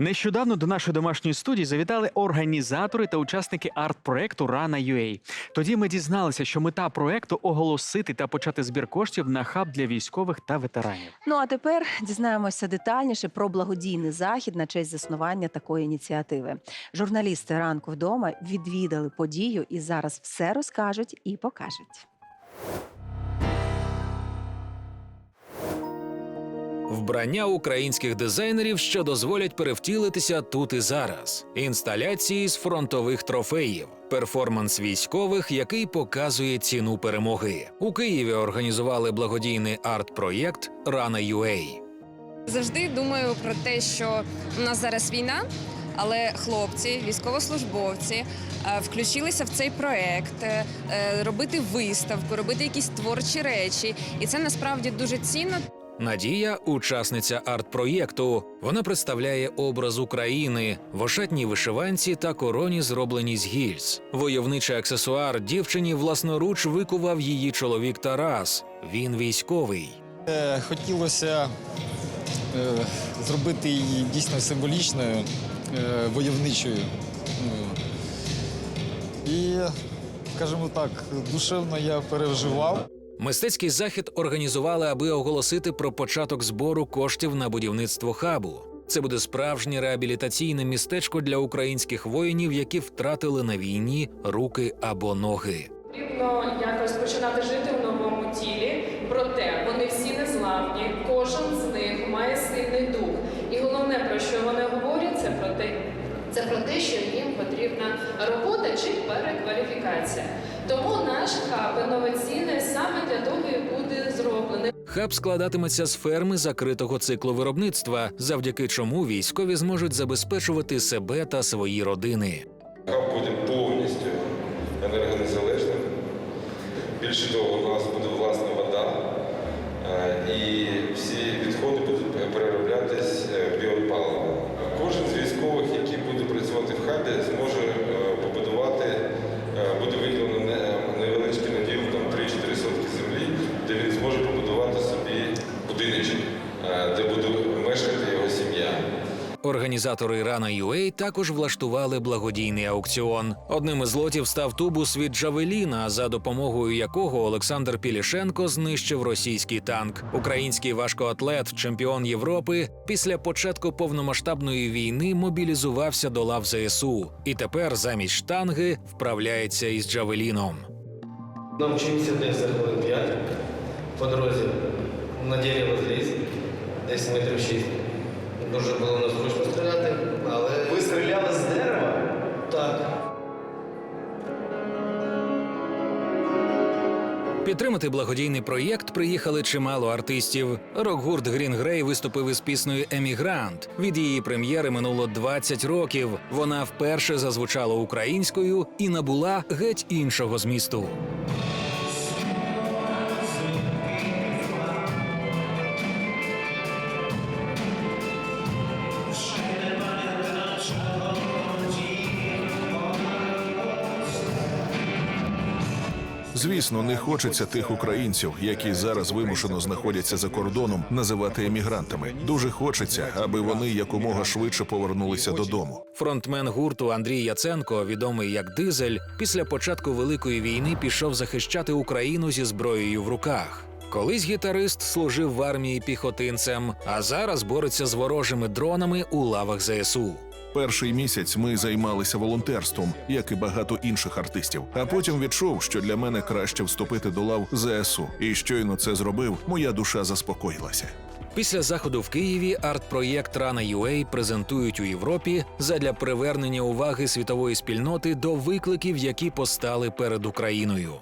Нещодавно до нашої домашньої студії завітали організатори та учасники арт-проекту Рана UA. Тоді ми дізналися, що мета проекту оголосити та почати збір коштів на хаб для військових та ветеранів. Ну а тепер дізнаємося детальніше про благодійний захід на честь заснування такої ініціативи. Журналісти ранку вдома відвідали подію і зараз все розкажуть і покажуть. Вбрання українських дизайнерів, що дозволять перевтілитися тут і зараз, інсталяції з фронтових трофеїв, перформанс військових, який показує ціну перемоги. У Києві організували благодійний арт-проєкт Рана UA. Завжди думаю про те, що у нас зараз війна, але хлопці, військовослужбовці е, включилися в цей проект, е, робити виставку, робити якісь творчі речі, і це насправді дуже цінно. Надія учасниця арт-проєкту. Вона представляє образ України в ошатній вишиванці та короні, зробленій з гільз. Войовничий аксесуар дівчині власноруч викував її чоловік Тарас. Він військовий. Е, Хотілося е, зробити її дійсно символічною, е, войовничою. Ну, І, скажімо так, душевно я переживав. Мистецький захід організували, аби оголосити про початок збору коштів на будівництво хабу. Це буде справжнє реабілітаційне містечко для українських воїнів, які втратили на війні руки або ноги. Потрібно якось починати жити в новому тілі, проте вони всі незламні, кожен з них має сильний дух. І головне, про що вони говорять, це про те, це про те, що їм потрібна робота чи перекваліфікація. Тому наш хаб інноваційний саме для того і буде зроблений. Хаб складатиметься з ферми закритого циклу виробництва, завдяки чому військові зможуть забезпечувати себе та свої родини. Хаб буде повністю енергонезалежним. Більше того, у нас буде власна вода, е, і всі відходи будуть перероблятись Організатори Рана UA також влаштували благодійний аукціон. Одним із лотів став тубус від Джавеліна, за допомогою якого Олександр Пілішенко знищив російський танк. Український важкоатлет, чемпіон Європи, після початку повномасштабної війни мобілізувався до лав ЗСУ і тепер замість штанги вправляється із Джавеліном. Навчився десь за хвилин 5 по дорозі на дерево зліз, десь метрів 6. Дуже було незручно стріляти, але. Ви стріляли з дерева? Так. Підтримати благодійний проєкт приїхали чимало артистів. Рок-гурт Green Grey виступив із піснею Емігрант. Від її прем'єри минуло 20 років. Вона вперше зазвучала українською і набула геть іншого змісту. Звісно, не хочеться тих українців, які зараз вимушено знаходяться за кордоном, називати емігрантами. Дуже хочеться, аби вони якомога швидше повернулися додому. Фронтмен гурту Андрій Яценко, відомий як Дизель, після початку великої війни пішов захищати Україну зі зброєю в руках. Колись гітарист служив в армії піхотинцем, а зараз бореться з ворожими дронами у лавах ЗСУ. Перший місяць ми займалися волонтерством, як і багато інших артистів. А потім відчув, що для мене краще вступити до лав ЗСУ. І щойно це зробив, моя душа заспокоїлася. Після заходу в Києві арт-проєкт Рана UA презентують у Європі задля привернення уваги світової спільноти до викликів, які постали перед Україною.